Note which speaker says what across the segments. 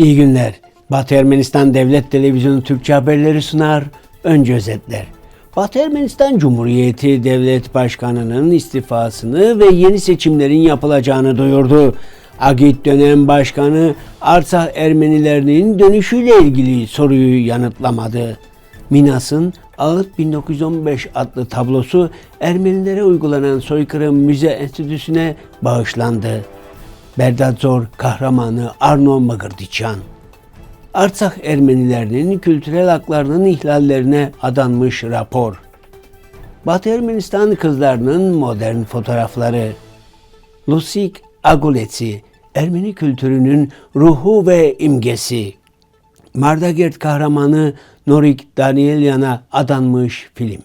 Speaker 1: İyi günler. Batı Ermenistan Devlet Televizyonu Türkçe haberleri sunar. Önce özetler. Batı Ermenistan Cumhuriyeti Devlet Başkanı'nın istifasını ve yeni seçimlerin yapılacağını duyurdu. Agit dönem başkanı Artsah Ermenilerinin dönüşüyle ilgili soruyu yanıtlamadı. Minas'ın Ağıt 1915 adlı tablosu Ermenilere uygulanan soykırım müze enstitüsüne bağışlandı. Berdadzor kahramanı Arno Magırdiçan. Artsakh Ermenilerinin kültürel haklarının ihlallerine adanmış rapor. Batı Ermenistan kızlarının modern fotoğrafları. Lusik Aguletsi, Ermeni kültürünün ruhu ve imgesi. Mardagert kahramanı Norik Danielyan'a adanmış film.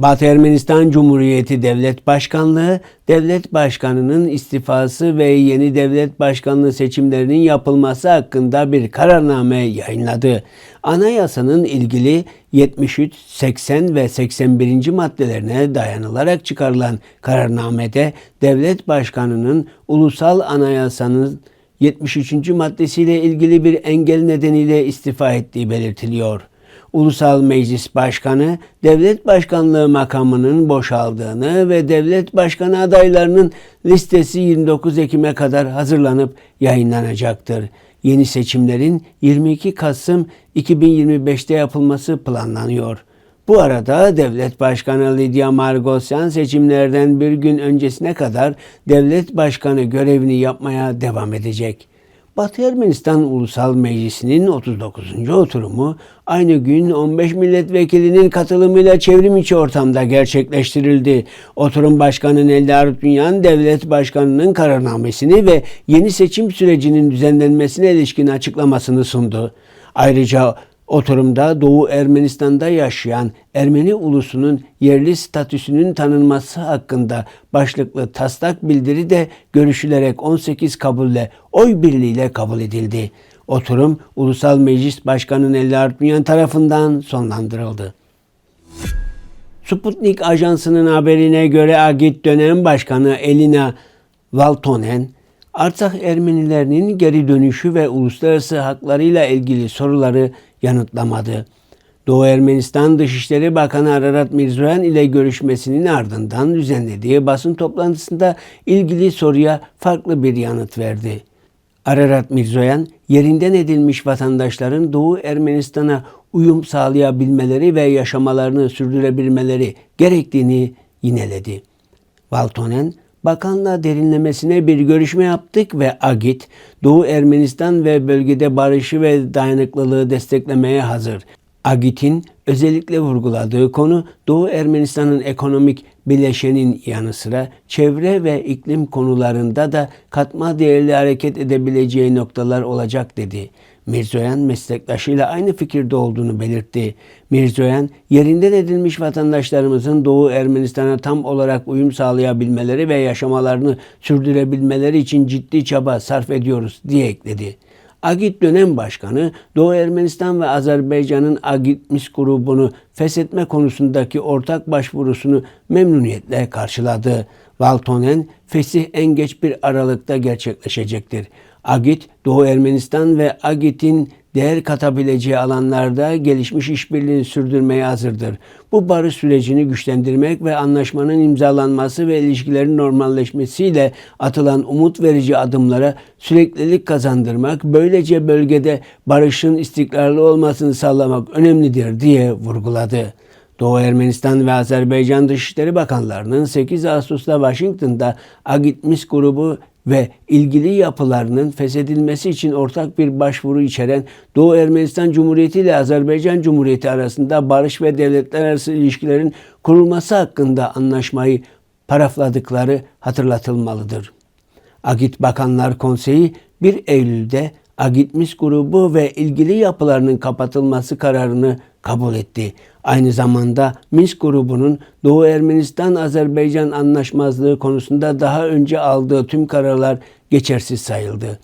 Speaker 1: Batı Ermenistan Cumhuriyeti Devlet Başkanlığı, devlet başkanının istifası ve yeni devlet başkanlığı seçimlerinin yapılması hakkında bir kararname yayınladı. Anayasanın ilgili 73, 80 ve 81. maddelerine dayanılarak çıkarılan kararnamede devlet başkanının ulusal anayasanın 73. maddesiyle ilgili bir engel nedeniyle istifa ettiği belirtiliyor. Ulusal Meclis Başkanı devlet başkanlığı makamının boşaldığını ve devlet başkanı adaylarının listesi 29 Ekim'e kadar hazırlanıp yayınlanacaktır. Yeni seçimlerin 22 Kasım 2025'te yapılması planlanıyor. Bu arada devlet başkanı Lidya Margosyan seçimlerden bir gün öncesine kadar devlet başkanı görevini yapmaya devam edecek. Batı Ermenistan Ulusal Meclisi'nin 39. oturumu aynı gün 15 milletvekilinin katılımıyla çevrim içi ortamda gerçekleştirildi. Oturum Başkanı Eldar Dünyan devlet başkanının kararnamesini ve yeni seçim sürecinin düzenlenmesine ilişkin açıklamasını sundu. Ayrıca Oturumda Doğu Ermenistan'da yaşayan Ermeni ulusunun yerli statüsünün tanınması hakkında başlıklı taslak bildiri de görüşülerek 18 kabulle oy birliğiyle kabul edildi. Oturum Ulusal Meclis Başkanı Nelli Artmayan tarafından sonlandırıldı. Sputnik Ajansı'nın haberine göre Agit dönem başkanı Elina Valtonen, Artsakh Ermenilerinin geri dönüşü ve uluslararası haklarıyla ilgili soruları yanıtlamadı. Doğu Ermenistan Dışişleri Bakanı Ararat Mirzoyan ile görüşmesinin ardından düzenlediği basın toplantısında ilgili soruya farklı bir yanıt verdi. Ararat Mirzoyan, yerinden edilmiş vatandaşların Doğu Ermenistan'a uyum sağlayabilmeleri ve yaşamalarını sürdürebilmeleri gerektiğini yineledi. Valtonen, bakanla derinlemesine bir görüşme yaptık ve AGİT, Doğu Ermenistan ve bölgede barışı ve dayanıklılığı desteklemeye hazır. AGİT'in özellikle vurguladığı konu Doğu Ermenistan'ın ekonomik bileşenin yanı sıra çevre ve iklim konularında da katma değerli hareket edebileceği noktalar olacak dedi. Mirzoyan meslektaşıyla aynı fikirde olduğunu belirtti. Mirzoyan, yerinden edilmiş vatandaşlarımızın Doğu Ermenistan'a tam olarak uyum sağlayabilmeleri ve yaşamalarını sürdürebilmeleri için ciddi çaba sarf ediyoruz diye ekledi. Agit dönem başkanı Doğu Ermenistan ve Azerbaycan'ın Agitmis grubunu feshetme konusundaki ortak başvurusunu memnuniyetle karşıladı. Valtonen, fesih en geç bir aralıkta gerçekleşecektir. Agit, Doğu Ermenistan ve Agit'in değer katabileceği alanlarda gelişmiş işbirliğini sürdürmeye hazırdır. Bu barış sürecini güçlendirmek ve anlaşmanın imzalanması ve ilişkilerin normalleşmesiyle atılan umut verici adımlara süreklilik kazandırmak, böylece bölgede barışın istikrarlı olmasını sağlamak önemlidir diye vurguladı. Doğu Ermenistan ve Azerbaycan Dışişleri Bakanlarının 8 Ağustos'ta Washington'da Agitmis grubu ve ilgili yapılarının feshedilmesi için ortak bir başvuru içeren Doğu Ermenistan Cumhuriyeti ile Azerbaycan Cumhuriyeti arasında barış ve devletler arası ilişkilerin kurulması hakkında anlaşmayı parafladıkları hatırlatılmalıdır. Agit Bakanlar Konseyi 1 Eylül'de Agitmis grubu ve ilgili yapılarının kapatılması kararını kabul etti. Aynı zamanda Minsk grubunun Doğu Ermenistan-Azerbaycan anlaşmazlığı konusunda daha önce aldığı tüm kararlar geçersiz sayıldı.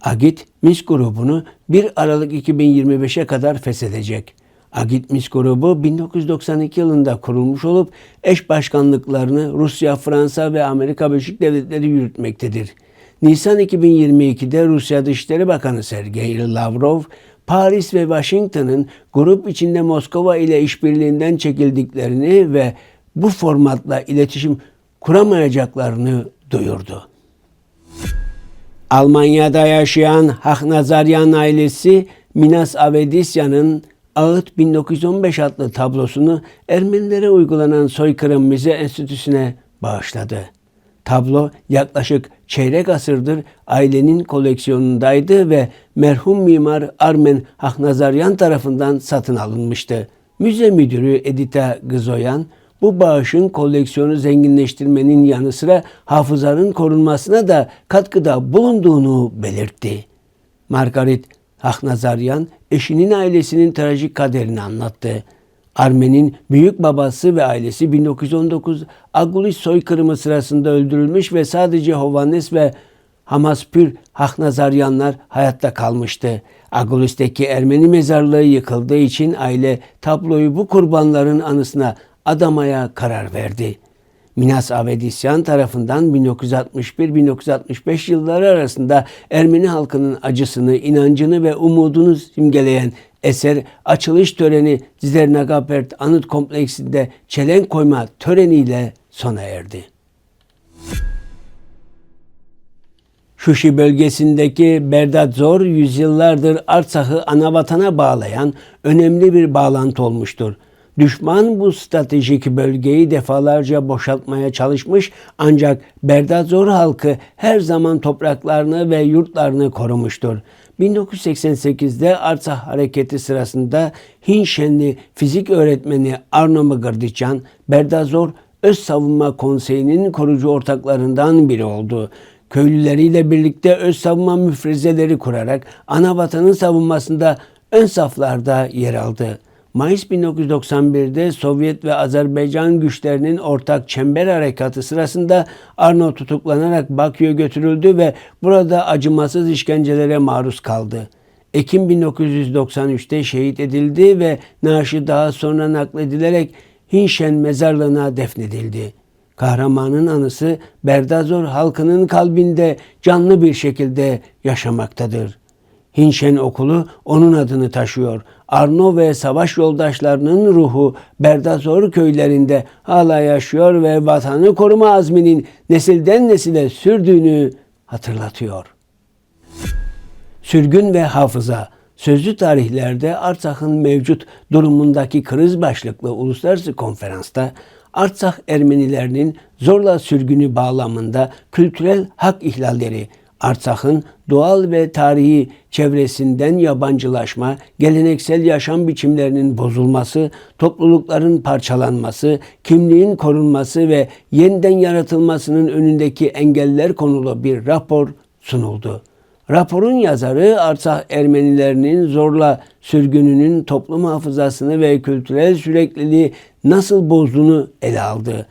Speaker 1: Agit, Minsk grubunu 1 Aralık 2025'e kadar feshedecek. Agit Minsk grubu 1992 yılında kurulmuş olup eş başkanlıklarını Rusya, Fransa ve Amerika Birleşik Devletleri yürütmektedir. Nisan 2022'de Rusya Dışişleri Bakanı Sergey Lavrov, Paris ve Washington'ın grup içinde Moskova ile işbirliğinden çekildiklerini ve bu formatla iletişim kuramayacaklarını duyurdu. Almanya'da yaşayan Haknazaryan ailesi Minas Avedisyan'ın Ağıt 1915 adlı tablosunu Ermenilere uygulanan soykırım müze enstitüsüne bağışladı. Tablo yaklaşık çeyrek asırdır ailenin koleksiyonundaydı ve merhum mimar Armen Haknazaryan tarafından satın alınmıştı. Müze müdürü Edita Gızoyan, bu bağışın koleksiyonu zenginleştirmenin yanı sıra hafızanın korunmasına da katkıda bulunduğunu belirtti. Margaret Haknazaryan eşinin ailesinin trajik kaderini anlattı. Armen'in büyük babası ve ailesi 1919 Agulis soykırımı sırasında öldürülmüş ve sadece Hovannes ve Hamaspür Haknazaryanlar hayatta kalmıştı. Agulis'teki Ermeni mezarlığı yıkıldığı için aile tabloyu bu kurbanların anısına adamaya karar verdi. Minas Avedisyan tarafından 1961-1965 yılları arasında Ermeni halkının acısını, inancını ve umudunu simgeleyen eser açılış töreni Zernagapert Anıt Kompleksinde çelenk koyma töreniyle sona erdi. Şuşi bölgesindeki Berdadzor yüzyıllardır Artsak'ı anavatana bağlayan önemli bir bağlantı olmuştur. Düşman bu stratejik bölgeyi defalarca boşaltmaya çalışmış ancak Berdadzor halkı her zaman topraklarını ve yurtlarını korumuştur. 1988'de Artsakh hareketi sırasında Hinşenli fizik öğretmeni Arno Mıgırdıçan, Berdazor Öz Savunma Konseyi'nin korucu ortaklarından biri oldu köylüleriyle birlikte öz savunma müfrezeleri kurarak ana vatanın savunmasında ön saflarda yer aldı. Mayıs 1991'de Sovyet ve Azerbaycan güçlerinin ortak çember harekatı sırasında Arno tutuklanarak Bakü'ye götürüldü ve burada acımasız işkencelere maruz kaldı. Ekim 1993'te şehit edildi ve naaşı daha sonra nakledilerek Hinşen mezarlığına defnedildi. Kahramanın anısı Berdazor halkının kalbinde canlı bir şekilde yaşamaktadır. Hinşen okulu onun adını taşıyor. Arno ve savaş yoldaşlarının ruhu Berdazor köylerinde hala yaşıyor ve vatanı koruma azminin nesilden nesile sürdüğünü hatırlatıyor. Sürgün ve hafıza Sözlü tarihlerde Artsak'ın mevcut durumundaki kriz başlıklı uluslararası konferansta Artsak Ermenilerinin zorla sürgünü bağlamında kültürel hak ihlalleri, Artsak'ın doğal ve tarihi çevresinden yabancılaşma, geleneksel yaşam biçimlerinin bozulması, toplulukların parçalanması, kimliğin korunması ve yeniden yaratılmasının önündeki engeller konulu bir rapor sunuldu. Raporun yazarı Artsakh Ermenilerinin zorla sürgününün toplum hafızasını ve kültürel sürekliliği nasıl bozduğunu ele aldı.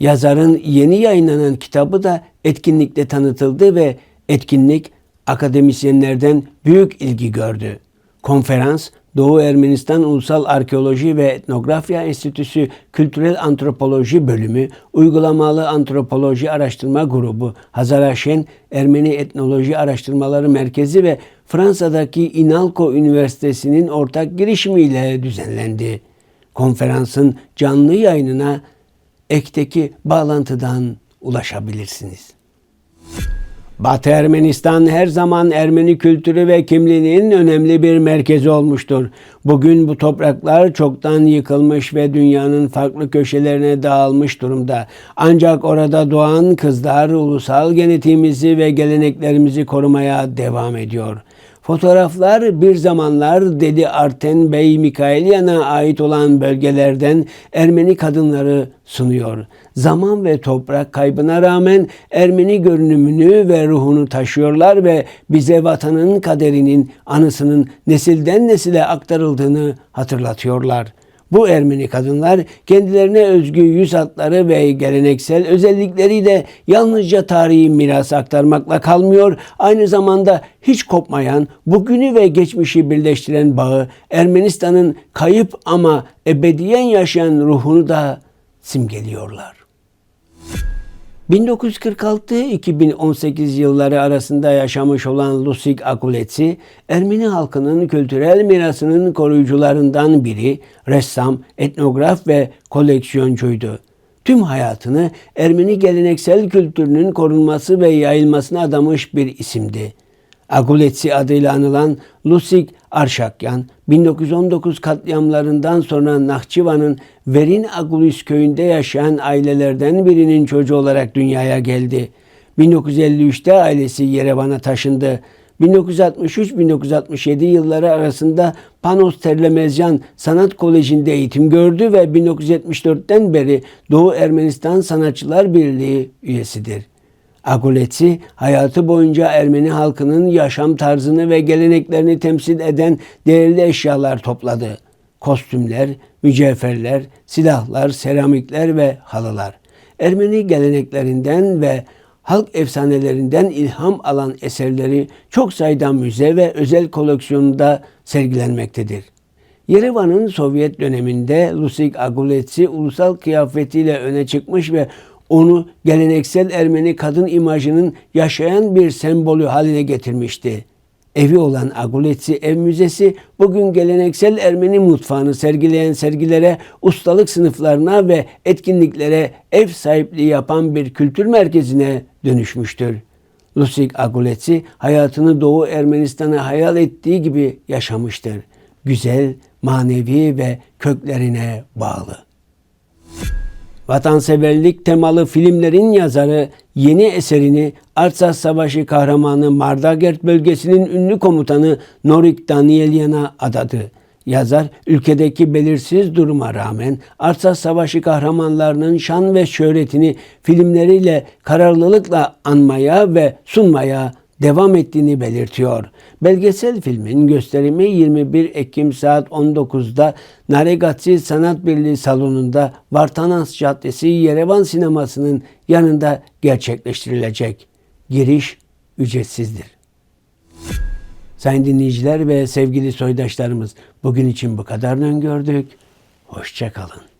Speaker 1: Yazarın yeni yayınlanan kitabı da etkinlikte tanıtıldı ve etkinlik akademisyenlerden büyük ilgi gördü. Konferans Doğu Ermenistan Ulusal Arkeoloji ve Etnografya Enstitüsü Kültürel Antropoloji Bölümü, Uygulamalı Antropoloji Araştırma Grubu, Hazaraşen Ermeni Etnoloji Araştırmaları Merkezi ve Fransa'daki Inalco Üniversitesi'nin ortak girişimiyle düzenlendi. Konferansın canlı yayınına ekteki bağlantıdan ulaşabilirsiniz. Batı Ermenistan her zaman Ermeni kültürü ve kimliğinin önemli bir merkezi olmuştur. Bugün bu topraklar çoktan yıkılmış ve dünyanın farklı köşelerine dağılmış durumda. Ancak orada doğan kızlar ulusal genetiğimizi ve geleneklerimizi korumaya devam ediyor. Fotoğraflar bir zamanlar Dedi Arten Bey Mikaelyan'a ait olan bölgelerden Ermeni kadınları sunuyor. Zaman ve toprak kaybına rağmen Ermeni görünümünü ve ruhunu taşıyorlar ve bize vatanın kaderinin anısının nesilden nesile aktarıldığını hatırlatıyorlar.'' Bu Ermeni kadınlar kendilerine özgü yüz hatları ve geleneksel özellikleriyle yalnızca tarihi miras aktarmakla kalmıyor, aynı zamanda hiç kopmayan, bugünü ve geçmişi birleştiren bağı Ermenistan'ın kayıp ama ebediyen yaşayan ruhunu da simgeliyorlar. 1946-2018 yılları arasında yaşamış olan Lusig Akuletsi, Ermeni halkının kültürel mirasının koruyucularından biri, ressam, etnograf ve koleksiyoncuydu. Tüm hayatını Ermeni geleneksel kültürünün korunması ve yayılmasına adamış bir isimdi. Aguletsi adıyla anılan Lusig Arşakyan, 1919 katliamlarından sonra Nahçıvan'ın Verin Agulis köyünde yaşayan ailelerden birinin çocuğu olarak dünyaya geldi. 1953'te ailesi Yerevan'a taşındı. 1963-1967 yılları arasında Panos Terlemezyan Sanat Koleji'nde eğitim gördü ve 1974'ten beri Doğu Ermenistan Sanatçılar Birliği üyesidir. Aguletsi hayatı boyunca Ermeni halkının yaşam tarzını ve geleneklerini temsil eden değerli eşyalar topladı. Kostümler, mücevherler, silahlar, seramikler ve halılar. Ermeni geleneklerinden ve halk efsanelerinden ilham alan eserleri çok sayıda müze ve özel koleksiyonunda sergilenmektedir. Yerevan'ın Sovyet döneminde Lusig Aguletsi ulusal kıyafetiyle öne çıkmış ve onu geleneksel Ermeni kadın imajının yaşayan bir sembolü haline getirmişti. Evi olan Aguletsi Ev Müzesi bugün geleneksel Ermeni mutfağını sergileyen sergilere, ustalık sınıflarına ve etkinliklere ev sahipliği yapan bir kültür merkezine dönüşmüştür. Lusig Aguletsi hayatını Doğu Ermenistan'ı hayal ettiği gibi yaşamıştır. Güzel, manevi ve köklerine bağlı. Vatanseverlik temalı filmlerin yazarı yeni eserini Artsas Savaşı kahramanı Mardagert bölgesinin ünlü komutanı Norik Danielyan'a adadı. Yazar ülkedeki belirsiz duruma rağmen Artsas Savaşı kahramanlarının şan ve şöhretini filmleriyle kararlılıkla anmaya ve sunmaya devam ettiğini belirtiyor. Belgesel filmin gösterimi 21 Ekim saat 19'da Naregatsi Sanat Birliği salonunda Vartanas Caddesi Yerevan Sineması'nın yanında gerçekleştirilecek. Giriş ücretsizdir. Sayın dinleyiciler ve sevgili soydaşlarımız bugün için bu kadar öngördük. Hoşçakalın.